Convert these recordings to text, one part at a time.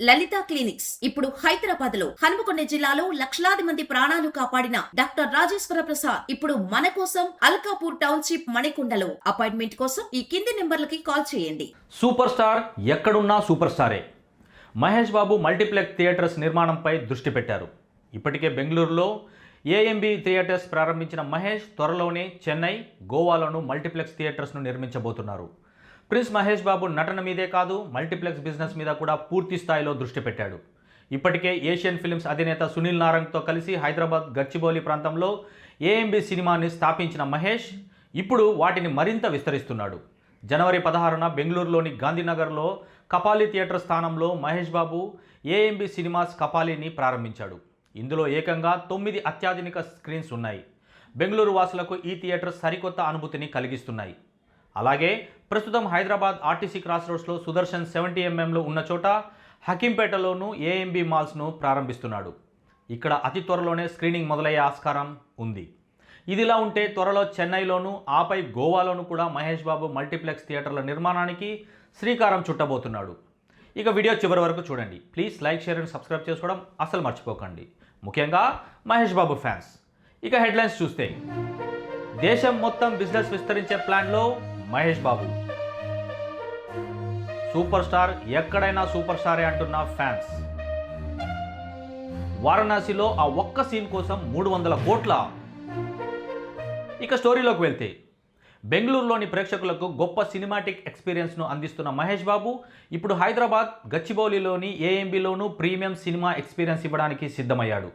లలిత clinics. ఇప్పుడు హైదరాబాద్లో హనుమకొండ జిల్లాలో లక్షలాది మంది ప్రాణాలు కాపాడిన డాక్టర్ రాజేశ్వర ప్రసాద్ ఇప్పుడు మన కోసం అల్కాపూర్ టౌన్షిప్ మణికొండలో. అపాయింట్మెంట్ కోసం ఈ కింది నెంబర్లకి కాల్ చేయండి. సూపర్ స్టార్ ఎక్కడున్నా సూపర్ స్టారే. మహేష్ బాబు మల్టీప్లెక్స్ థియేటర్స్ నిర్మాణంపై దృష్టి పెట్టారు. ఇప్పటికే బెంగళూరులో ఏఎంబి థియేటర్స్ ప్రారంభించిన మహేష్ త్వరలోనే చెన్నై గోవాలోను మల్టీప్లెక్స్ థియేటర్స్ను నిర్మించబోతున్నారు. ప్రిన్స్ మహేష్ బాబు నటన మీదే కాదు మల్టీప్లెక్స్ బిజినెస్ మీద కూడా పూర్తి స్థాయిలో దృష్టి పెట్టాడు. ఇప్పటికే ఏషియన్ ఫిల్మ్స్ అధినేత సునీల్ నారంగ్తో కలిసి హైదరాబాద్ గచ్చిబౌలి ప్రాంతంలో ఏఎంబి సినిమాని స్థాపించిన మహేష్ ఇప్పుడు వాటిని మరింత విస్తరిస్తున్నాడు. జనవరి పదహారున బెంగళూరులోని గాంధీనగర్లో కపాలి థియేటర్ స్థానంలో మహేష్ బాబు ఏఎంబి సినిమాస్ కపాలిని ప్రారంభించాడు. ఇందులో ఏకంగా తొమ్మిది అత్యాధునిక స్క్రీన్స్ ఉన్నాయి. బెంగళూరు వాసులకు ఈ థియేటర్ సరికొత్త అనుభూతిని కలిగిస్తున్నాయి. అలాగే ప్రస్తుతం హైదరాబాద్ ఆర్టీసీ క్రాస్ రోడ్స్లో సుదర్శన్ సెవెంటీ ఎంఎంలో ఉన్న చోట హకీంపేటలోనూ ఏఎంబి మాల్స్ను ప్రారంభిస్తున్నాడు. ఇక్కడ అతి త్వరలోనే స్క్రీనింగ్ మొదలయ్యే ఆస్కారం ఉంది. ఇదిలా ఉంటే త్వరలో చెన్నైలోనూ ఆపై గోవాలోను కూడా మహేష్ బాబు మల్టీప్లెక్స్ థియేటర్ల నిర్మాణానికి శ్రీకారం చుట్టబోతున్నాడు. ఇక వీడియో చివరి వరకు చూడండి. Please like share and subscribe చేసుకోవడం అసలు మర్చిపోకండి. ముఖ్యంగా మహేష్ బాబు ఫ్యాన్స్. ఇక హెడ్లైన్స్ చూస్తే దేశం మొత్తం బిజినెస్ విస్తరించే ప్లాన్లో మహేష్ బాబు. సూపర్ స్టార్ ఎక్కడైనా సూపర్ స్టారే అంటున్న ఫ్యాన్స్. వారణాసిలో ఆ ఒక్క సీన్ కోసం మూడు వందల కోట్ల. ఇక స్టోరీలోకి వెళ్తే బెంగళూరులోని ప్రేక్షకులకు గొప్ప సినిమాటిక్ ఎక్స్పీరియన్స్ను అందిస్తున్న మహేష్ బాబు ఇప్పుడు హైదరాబాద్ గచ్చిబౌలిలోని ఏఎంబిలోనూ ప్రీమియం సినిమా ఎక్స్పీరియన్స్ ఇవ్వడానికి సిద్ధమయ్యాడు.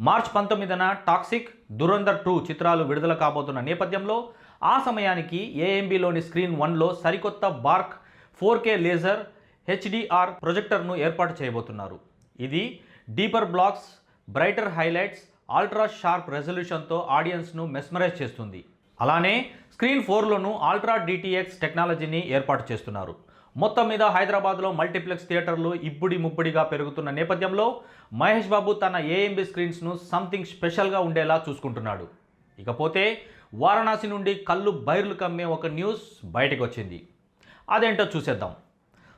మార్చ్ పంతొమ్మిదిన టాక్సిక్ దురందర్ టూ చిత్రాలు విడుదల కాబోతున్న నేపథ్యంలో ఆ సమయానికి ఏఎంబిలోని స్క్రీన్ వన్లో సరికొత్త Barco four K laser HDR ప్రొజెక్టర్ను ఏర్పాటు చేయబోతున్నారు. ఇది deeper blacks brighter highlights ultra sharp రెజల్యూషన్తో ఆడియన్స్ను మెస్మరైజ్ చేస్తుంది. అలానే స్క్రీన్ ఫోర్లోనూ అల్ట్రా డిటిఎక్స్ టెక్నాలజీని ఏర్పాటు చేస్తున్నారు. మొత్తం మీద హైదరాబాద్లో మల్టీప్లెక్స్ థియేటర్లు ఇప్పుడి ముప్పుడిగా పెరుగుతున్న నేపథ్యంలో మహేష్ బాబు తన ఏఎంబి స్క్రీన్స్ను సంథింగ్ స్పెషల్గా ఉండేలా చూసుకుంటున్నాడు. ఇకపోతే వారణాసి నుండి కళ్ళు బైర్లు కమ్మే ఒక న్యూస్ బయటకు వచ్చింది అదేంటో చూసేద్దాం.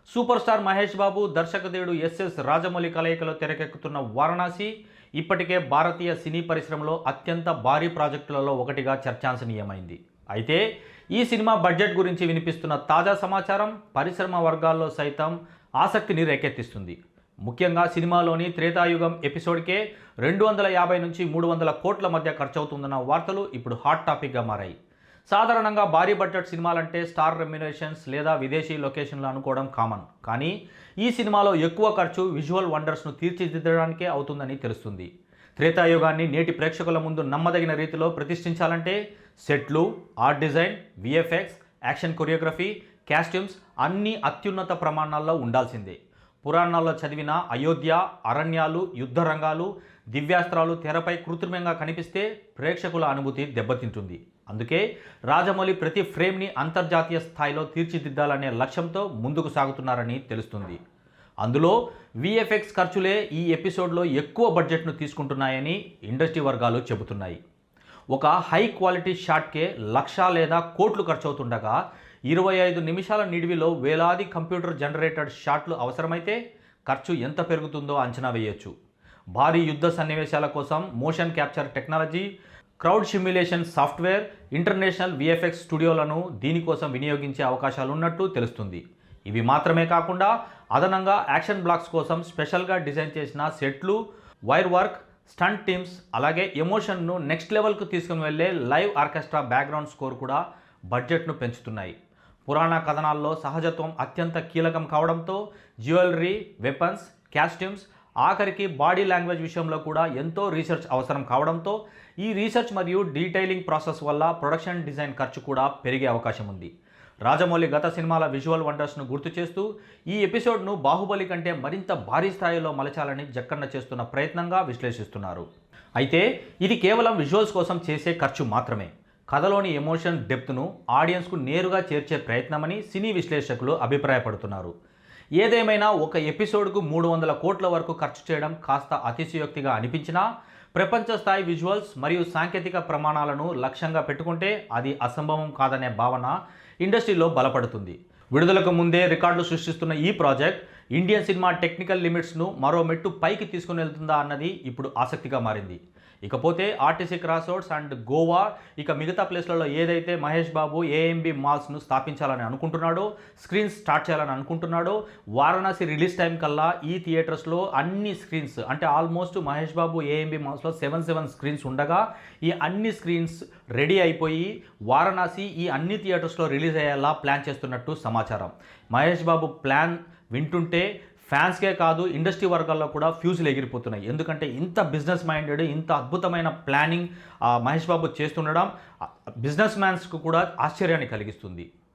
సూపర్ స్టార్ మహేష్ బాబు దర్శకదేవుడు ఎస్ఎస్ రాజమౌళి కలయికలో తెరకెక్కుతున్న వారణాసి ఇప్పటికే భారతీయ సినీ పరిశ్రమలో అత్యంత భారీ ప్రాజెక్టులలో ఒకటిగా చర్చాంశనీయమైంది. అయితే ఈ సినిమా బడ్జెట్ గురించి వినిపిస్తున్న తాజా సమాచారం పరిశ్రమ వర్గాల్లో సైతం ఆసక్తిని రేకెత్తిస్తుంది. ముఖ్యంగా సినిమాలోని త్రేతాయుగం ఎపిసోడ్కే రెండు వందల యాభై నుంచి మూడు వందల కోట్ల మధ్య ఖర్చవుతుందన్న వార్తలు ఇప్పుడు హాట్ టాపిక్గా మారాయి. సాధారణంగా భారీ బడ్జెట్ సినిమాలంటే స్టార్ రెమ్యునేషన్స్ లేదా విదేశీ లొకేషన్లు అనుకోవడం కామన్. కానీ ఈ సినిమాలో ఎక్కువ ఖర్చు విజువల్ వండర్స్ను తీర్చిదిద్దడానికే అవుతుందని తెలుస్తుంది. త్రేతాయుగాన్ని నేటి ప్రేక్షకుల ముందు నమ్మదగిన రీతిలో ప్రతిష్ఠించాలంటే సెట్లు art design VFX action choreography costumes అన్నీ అత్యున్నత ప్రమాణాల్లో ఉండాల్సిందే. పురాణాల్లో చదివిన అయోధ్య అరణ్యాలు యుద్ధ రంగాలు దివ్యాస్త్రాలు తెరపై కృత్రిమంగా కనిపిస్తే ప్రేక్షకుల అనుభూతి దెబ్బతింటుంది. అందుకే రాజమౌళి ప్రతి ఫ్రేమ్ని అంతర్జాతీయ స్థాయిలో తీర్చిదిద్దాలనే లక్ష్యంతో ముందుకు సాగుతున్నారని తెలుస్తుంది. అందులో విఎఫ్ఎక్స్ ఖర్చులే ఈ ఎపిసోడ్లో ఎక్కువ బడ్జెట్ను తీసుకుంటున్నాయని ఇండస్ట్రీ వర్గాలు చెబుతున్నాయి. ఒక హై క్వాలిటీ షాట్కే లక్ష లేదా కోట్లు ఖర్చు అవుతుండగా ఇరవై ఐదు నిమిషాల నిడివిలో వేలాది కంప్యూటర్ జనరేటెడ్ షాట్లు అవసరమైతే ఖర్చు ఎంత పెరుగుతుందో అంచనా వేయొచ్చు. భారీ యుద్ధ సన్నివేశాల కోసం motion capture technology crowd simulation software international VFX స్టూడియోలను దీనికోసం వినియోగించే అవకాశాలున్నట్టు తెలుస్తుంది. ఇవి మాత్రమే కాకుండా అదనంగా యాక్షన్ బ్లాక్స్ కోసం స్పెషల్గా డిజైన్ చేసిన సెట్లు వైర్ వర్క్ స్టంట్ టీమ్స్ అలాగే ఎమోషన్ను నెక్స్ట్ లెవెల్కు తీసుకుని వెళ్ళే లైవ్ ఆర్కెస్ట్రా బ్యాక్గ్రౌండ్ స్కోర్ కూడా బడ్జెట్ను పెంచుతున్నాయి. పురాణ కథనాల్లో సహజత్వం అత్యంత కీలకం కావడంతో జ్యువెలరీ వెపన్స్ క్యాస్ట్యూమ్స్ ఆఖరికి బాడీ లాంగ్వేజ్ విషయంలో కూడా ఎంతో రీసెర్చ్ అవసరం కావడంతో ఈ రీసెర్చ్ మరియు డీటెయిలింగ్ ప్రాసెస్ వల్ల ప్రొడక్షన్ డిజైన్ ఖర్చు కూడా పెరిగే అవకాశం ఉంది. రాజమౌళి గత సినిమాల విజువల్ వండర్స్ను గుర్తు చేస్తూ ఈ ఎపిసోడ్ను బాహుబలి కంటే మరింత భారీ స్థాయిలో మలచాలని జక్కన్న చేస్తున్న ప్రయత్నంగా విశ్లేషిస్తున్నారు. అయితే ఇది కేవలం విజువల్స్ కోసం చేసే ఖర్చు మాత్రమే. కథలోని ఎమోషన్ డెప్త్ను ఆడియన్స్కు నేరుగా చేర్చే ప్రయత్నమని సినీ విశ్లేషకులు అభిప్రాయపడుతున్నారు. ఏదేమైనా ఒక ఎపిసోడ్కు మూడు వందల కోట్ల వరకు ఖర్చు చేయడం కాస్త అతిశయోక్తిగా అనిపించినా ప్రపంచ స్థాయి విజువల్స్ మరియు సాంకేతిక ప్రమాణాలను లక్ష్యంగా పెట్టుకుంటే అది అసంభవం కాదనే భావన ఇండస్ట్రీలో బలపడుతుంది. విడుదలకు ముందే రికార్డులు సృష్టిస్తున్న ఈ ప్రాజెక్ట్ ఇండియన్ సినిమా టెక్నికల్ లిమిట్స్ను మరో మెట్టు పైకి తీసుకుని వెళ్తుందా అన్నది ఇప్పుడు ఆసక్తిగా మారింది. ఇకపోతే RTC cross roads and Goa ఇక మిగతా ప్లేస్లలో ఏదైతే మహేష్ బాబు ఏఎంబి మాల్స్ను స్థాపించాలని అనుకుంటున్నాడో స్క్రీన్స్ స్టార్ట్ చేయాలని అనుకుంటున్నాడో వారణాసి రిలీజ్ టైం కల్లా ఈ థియేటర్స్లో అన్ని స్క్రీన్స్ అంటే ఆల్మోస్ట్ మహేష్ బాబు ఏఎంబి మాల్స్లో సెవెన్ సెవెన్ స్క్రీన్స్ ఉండగా ఈ అన్ని స్క్రీన్స్ రెడీ అయిపోయి వారణాసి ఈ అన్ని థియేటర్స్లో రిలీజ్ అయ్యేలా ప్లాన్ చేస్తున్నట్టు సమాచారం. మహేష్ బాబు ప్లాన్ వింటుంటే ఫ్యాన్స్కే కాదు ఇండస్ట్రీ వర్గాల్లో కూడా ఫ్యూజులు ఎగిరిపోతున్నాయి. ఎందుకంటే ఇంత బిజినెస్ మైండెడ్ ఇంత అద్భుతమైన ప్లానింగ్ మహేష్ బాబు చేస్తుండడం బిజినెస్ మ్యాన్స్కు కూడా ఆశ్చర్యాన్ని కలిగిస్తుంది.